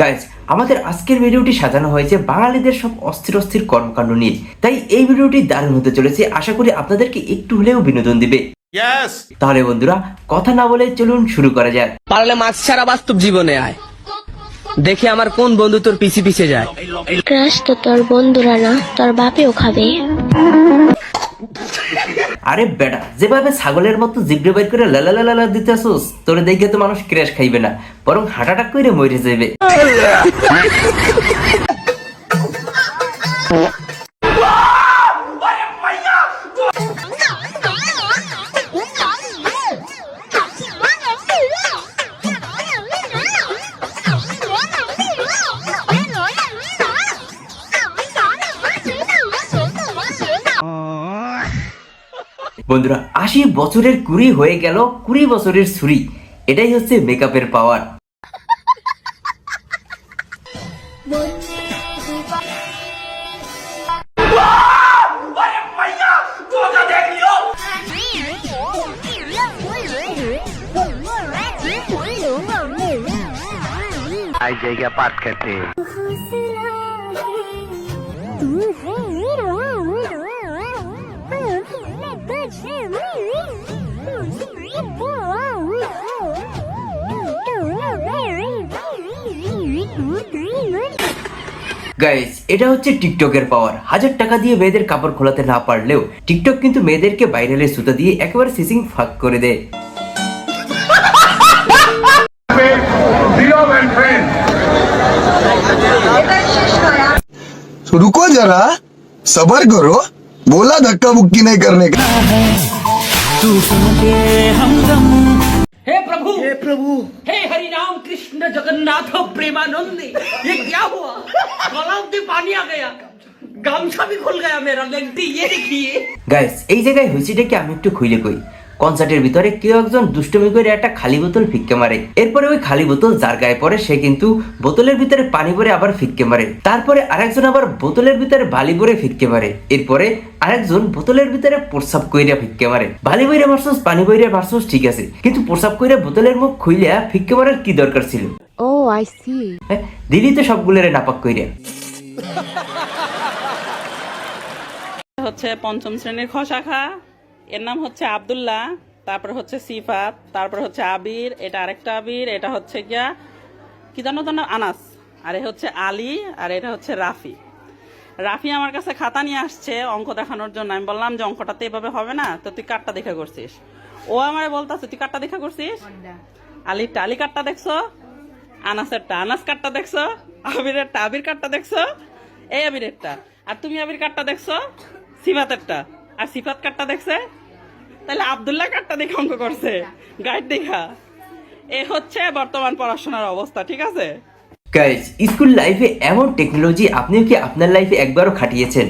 Guys আমাদের আজকের ভিডিওটি সাজানো হয়েছে বাঙালিদের সব অস্থির অস্থির কর্মকাণ্ড নিয়ে। তাই এই ভিডিওটি দারুণ হতে চলেছে আশা করি আপনাদেরকে একটু হলেও বিনোদন দিবে! তাহলে বন্ধুরা কথা না বলে চলুন শুরু করা যাক। পারলে মাছ ছাড়া বাস্তব জীবনে আয়। দেখি আমার কোন বন্ধু তোর পিছে পিছে যায়। ক্রাশ তো তোর বন্ধুরা না তোর বাপেও খাবে। আরে বেটা যেভাবে ছাগলের মতো জিব্রে বের করে লালা লালা লালা দিতে আসুস তোরে দেখে তো মানুষ ক্র্যাশ খাইবে না বরং হাঁটাটা করে মরে যাবে বন্ধুরা আশি বছরের কুড়ি হয়ে গেল কুড়ি বছরের ছুরি এটাই হচ্ছে মেকআপের পাওয়ার आई जाएगा पार्क करते গাইস এটা হচ্ছে টিকটকের পাওয়ার হাজার টাকা দিয়ে মেয়েদের কাপড় খোলাতে না পারলেও টিকটক কিন্তু মেয়েদেরকে বাইরেলে সুতা দিয়ে একেবারে সিসিং ফাঁক করে দেয় Zero and friend. तो रुको जरा सबर करो बोला धक्का मुक्की नहीं करने का हे प्रभु हे प्रभु हे हरि राम कृष्ण जगन्नाथ प्रेमानंद ये क्या हुआ गलाव से पानी आ गया गामछा भी खुल गया मेरा लेंटी ये देखिए গাইস এই জায়গায় হয়েছেটা কি আমি একটু খুইলে কই কনসার্টের ভিতরে কেউ একজন দুষ্টমি করে একটা খালি বোতল ফিক্কে মারে। এরপরে ওই খালি বোতল যার গায়ে পড়ে সে কিন্তু বোতলের ভিতরে পানি ভরে আবার ফিক্কে মারে। তারপরে আরেকজন আবার বোতলের ভিতরে বালি ভরে ফিক্কে মারে। এরপরে আরেকজন বোতলের ভিতরে প্রসাব কইরা ফিক্কে মারে। বালি বইরে মারছস পানি বইরে মারছস ঠিক আছে। কিন্তু প্রসাব কইরা বোতলের মুখ খুইলা ফিক্কে মারার কি দরকার ছিল? ও আই সি হ্যাঁ দিলি তো সবগুলোরে নাপাক কইরা। হচ্ছে পঞ্চম শ্রেণির খ শাখা এর নাম হচ্ছে আব্দুল্লাহ তারপর হচ্ছে সিফাত তারপর হচ্ছে আবির এটা আরেকটা আবির এটা হচ্ছে গিয়া কি জানো তো আনাস আর এ হচ্ছে আলী আর এটা হচ্ছে রাফি। রাফি আমার কাছে খাতা নিয়ে আসছে অঙ্ক দেখানোর জন্য। আমি বললাম যে অঙ্কটাতে এভাবে হবে না তো তুই কাটটা দেখা করছিস। ও আমারে বলতাছে তুই কাটটা দেখা করছিস? আলিরটা আলী কাটটা দেখছ? আনাসেরটা আনাস কাটটা দেখছ? আবিরেরটা আবির কাটটা দেখছ? এই আবিরেরটা আর তুমি আবির কাটটা দেখছ? সিফাতেরটা আর সিফাত কাটটা দেখছে? তাহলে আব্দুল্লাহ কাটটা দেখে অঙ্ক করছে। গাইড দেখা। এ হচ্ছে বর্তমান পড়াশোনার অবস্থা ঠিক আছে? গাইস স্কুল লাইফে এমন টেকনোলজি আপনিও কি আপনার লাইফে একবারও খাটিয়েছেন?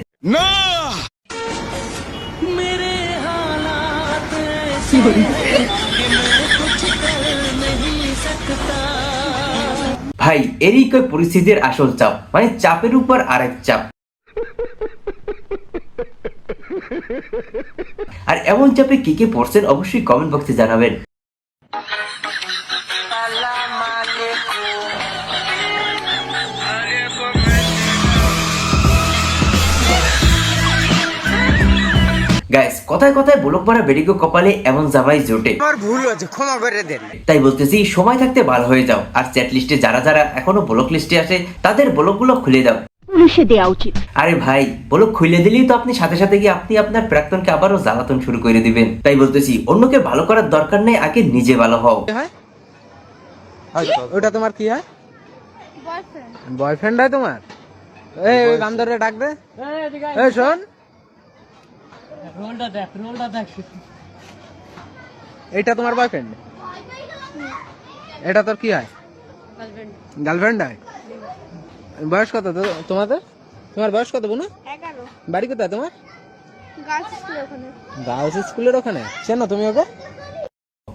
ভাই এরই কই পরিস্থিতির আসল চাপ? মানে চাপের উপর আরেক চাপ। আর এমন চাপে কি কি পড়ছেন অবশ্যই কমেন্ট বক্সে জানাবেন। গাইস কথায় কথায় বলক মারা বেডিকো কপালে এমন জামাই জোটে। আমার ভুল হয়েছে ক্ষমা করে দেন। তাই বলতেছি সময় থাকতে ভালো হয়ে যাও। আর চ্যাট লিস্টে যারা যারা এখনও ব্লক লিস্টে আছে তাদের ব্লকগুলো খুলে দাও। পুলিশে দেওয়া উচিত। আরে ভাই বলো খুলে দিলেই তো আপনি সাথে সাথে গিয়ে আপনি আপনার প্রাক্তনকে আবারও জ্বালাতন শুরু করে দিবেন। তাই বলতেছি অন্যকে ভালো করার দরকার নেই আগে নিজে ভালো হও। ওটা তোমার কি হয়? বয়ফ্রেন্ড হয় তোমার? গান ধরে ডাক দে। শোন। রোলটা দেখ রোলটা দেখ। এটা তোমার বয়ফ্রেন্ড এটা তোর কি হয়? গার্লফ্রেন্ড গার্লফ্রেন্ড হয়? বয়স কত তোমাদের? তোমার বয়স কত বোনো? বাড়ি কোথায় তোমার? গার্লস স্কুলের ওখানে। চেনো তুমি ওকে?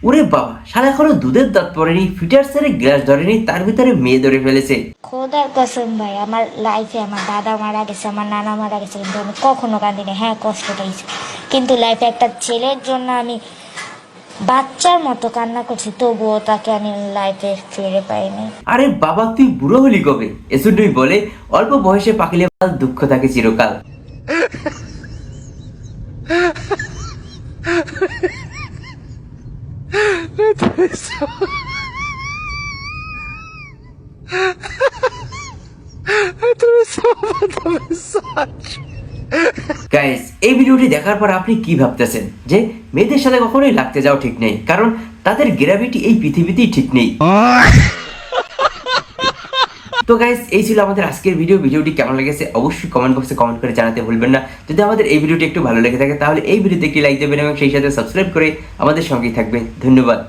ওরে বাবা সারা এখনও দুধের দাঁত পড়েনি ফিটার্সের গ্লাস ধরেনি তার ভিতরে মেয়ে ধরে ফেলেছে। খোদার কসম ভাই আমার লাইফে আমার দাদা মারা গেছে আমার নানা মারা গেছে কিন্তু আমি কখনো কাঁদিনি। হ্যাঁ কষ্ট পেয়েছি। কিন্তু লাইফে একটা ছেলের জন্য আমি বাচ্চার মতো কান্না করছি তবুও তাকে আমি লাইফে ফিরে পাইনি। আরে বাবা তুই বুড়ো হলি কবে? এজন্যই বলে অল্প বয়সে পাকিলে দুঃখ থাকে চিরকাল। গাইস এই ভিডিওটি দেখার পর আপনি কি ভাবতেছেন? যে মেয়েদের সাথে কখনোই লাগতে যাও ঠিক নেই, কারণ তাদের গ্র্যাভিটি এই পৃথিবীতেই ঠিক নেই। তো গাইস এই ছিল আমাদের আজকের ভিডিও ভিডিওটি কেমন লেগেছে অবশ্যই কমেন্ট বক্সে কমেন্ট করে জানাতে ভুলবেন না। যদি আমাদের এই ভিডিওটি একটু ভালো লেগে থাকে, তাহলে এই ভিডিওতে একটি লাইক দেবেন এবং সেই সাথে সাবস্ক্রাইব করে আমাদের সঙ্গেই থাকবেন। ধন্যবাদ।